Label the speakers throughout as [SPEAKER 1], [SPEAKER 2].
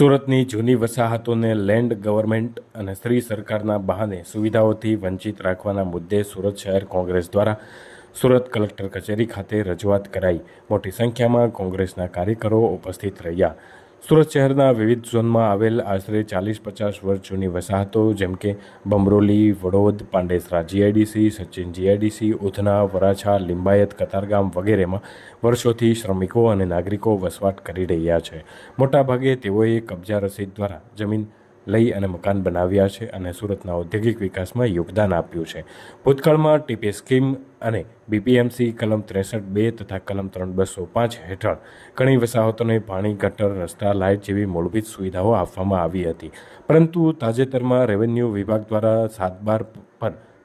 [SPEAKER 1] સુરતની જૂની વસાહતોને land government અને સ્ત્રી સરકારના બહાને સુવિધાઓથી વંચિત રાખવાના મુદ્દે સુરત શહેર કોંગ્રેસ દ્વારા સુરત કલેક્ટર કચેરી ખાતે રજૂઆત કરાઈ. મોટી સંખ્યામાં કોંગ્રેસના કાર્યકરો ઉપસ્થિત રહ્યા. સુરત શહેરના વિવિધ ઝોનમાં આવેલ આશરે ચાલીસ પચાસ વર્ષ જૂની વસાહતો, જેમ કે બમરોલી, વડોદ, પાંડેસરા જીઆઈડીસી સચિન જીઆઈડીસી ઉધના, વરાછા, લિંબાયત, કતારગામ વગેરેમાં વર્ષોથી શ્રમિકો અને નાગરિકો વસવાટ કરી રહ્યા છે. મોટાભાગે તેઓએ કબજા રસીદ દ્વારા જમીન લઈ અને મકાન બનાવ્યા છે અને સુરતના ઔદ્યોગિક વિકાસમાં યોગદાન આપ્યું છે. ભૂતકાળમાં ટીપી સ્કીમ અને બીપીએમસી કલમ ત્રેસઠ બે તથા કલમ ત્રણ બસો પાંચ હેઠળ ઘણી વસાહતોને પાણી, ગટર, રસ્તા, લાઇટ જેવી મૂળભૂત સુવિધાઓ આપવામાં આવી હતી. પરંતુ તાજેતરમાં રેવન્યુ વિભાગ દ્વારા સાત બાર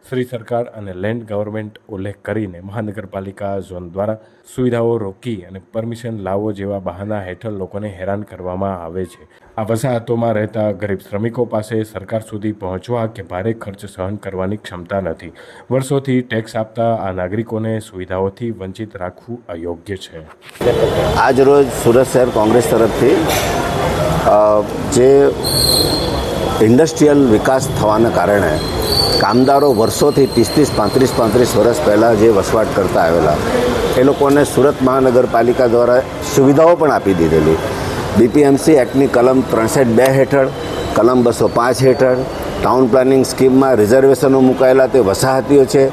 [SPEAKER 1] શ્રી સરકાર અને લેન્ડ ગવર્મેન્ટ ઉલ્લેખ કરીને મહાનગરપાલિકા ઝોન દ્વારા સુવિધાઓ રોકી અને પરમિશન લાવો જેવા બહાના હેઠળ લોકોને હેરાન કરવામાં આવે છે. આ વસાહતોમાં રહેતા ગરીબ શ્રમિકો પાસે સરકાર સુધી પહોંચવા કે ભારે ખર્ચ સહન કરવાની ક્ષમતા નથી. વર્ષોથી ટેક્સ આપતા આ નાગરિકોને સુવિધાઓથી વંચિત રાખવું અયોગ્ય છે.
[SPEAKER 2] આજ રોજ સુરત શહેર કોંગ્રેસ તરફથી જે ઇન્ડસ્ટ્રીયલ વિકાસ થવાના કારણે કામદારો વર્ષોથી ત્રીસ ત્રીસ, પાંત્રીસ પાંત્રીસ વર્ષ પહેલાં જે વસવાટ કરતા આવેલા, એ લોકોને સુરત મહાનગરપાલિકા દ્વારા સુવિધાઓ પણ આપી દીધેલી. બીપીએમસી એક્ટની કલમ ત્રણસઠ બે હેઠળ, કલમ બસો પાંચ હેઠળ, ટાઉન પ્લાનિંગ સ્કીમમાં રિઝર્વેશનો મુકાયેલા તે વસાહતીઓ છે.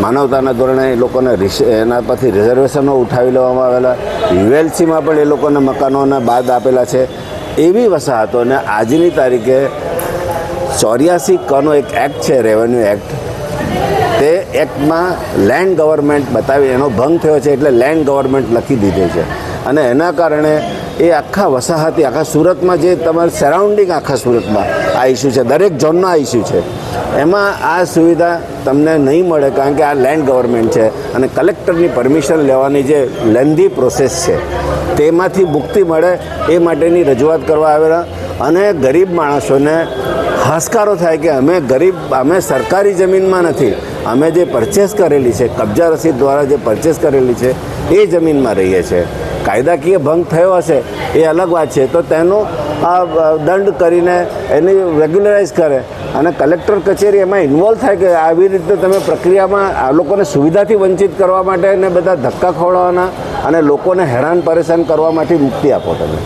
[SPEAKER 2] માનવતાના ધોરણે એ લોકોને એના પરથી રિઝર્વેશનો ઉઠાવી લેવામાં આવેલા. યુએલસીમાં પણ એ લોકોને મકાનોના બાદ આપેલા છે. એવી વસાહતોને આજની તારીખે ચોર્યાસી કનો એક એક્ટ છે રેવન્યુ એક્ટ તે એક્ટમાં લેન્ડ ગવર્મેન્ટ બતાવી, એનો ભંગ થયો છે એટલે લેન્ડ ગવર્મેન્ટ લખી દીધી છે. અને એના કારણે એ આખા વસાહતી, આખા સુરતમાં જે તમારે સરાઉન્ડિંગ આખા સુરતમાં આ ઇસ્યુ છે, દરેક ઝોનનો આ ઇસ્યુ છે. એમાં આ સુવિધા તમને નહીં મળે કારણ કે આ લેન્ડ ગવર્મેન્ટ છે અને કલેક્ટરની પરમિશન લેવાની જે લેન્ધી પ્રોસેસ છે, તેમાંથી મુક્તિ મળે એ માટેની રજૂઆત કરવા આવેલા. અને ગરીબ માણસોને હાશકારો થાય કે અમે ગરીબ, અમે સરકારી જમીનમાં નથી. અમે જે પરચેસ કરેલી છે, કબજા રસીદ દ્વારા જે પરચેસ કરેલી છે, એ જમીનમાં રહીએ છીએ કાયદાકીય ભંગ થયો હશે, એ અલગ વાત છે. તો તેનો આ દંડ કરીને એની રેગ્યુલરાઇઝ કરે અને કલેક્ટર કચેરી એમાં ઇન્વોલ્વ થાય કે આવી રીતે તમે પ્રક્રિયામાં આ લોકોને સુવિધાથી વંચિત કરવા માટે ને બધા ધક્કા ખવડાવવાના અને લોકોને હેરાન પરેશાન કરવા માટે મુક્તિ આપો તમે.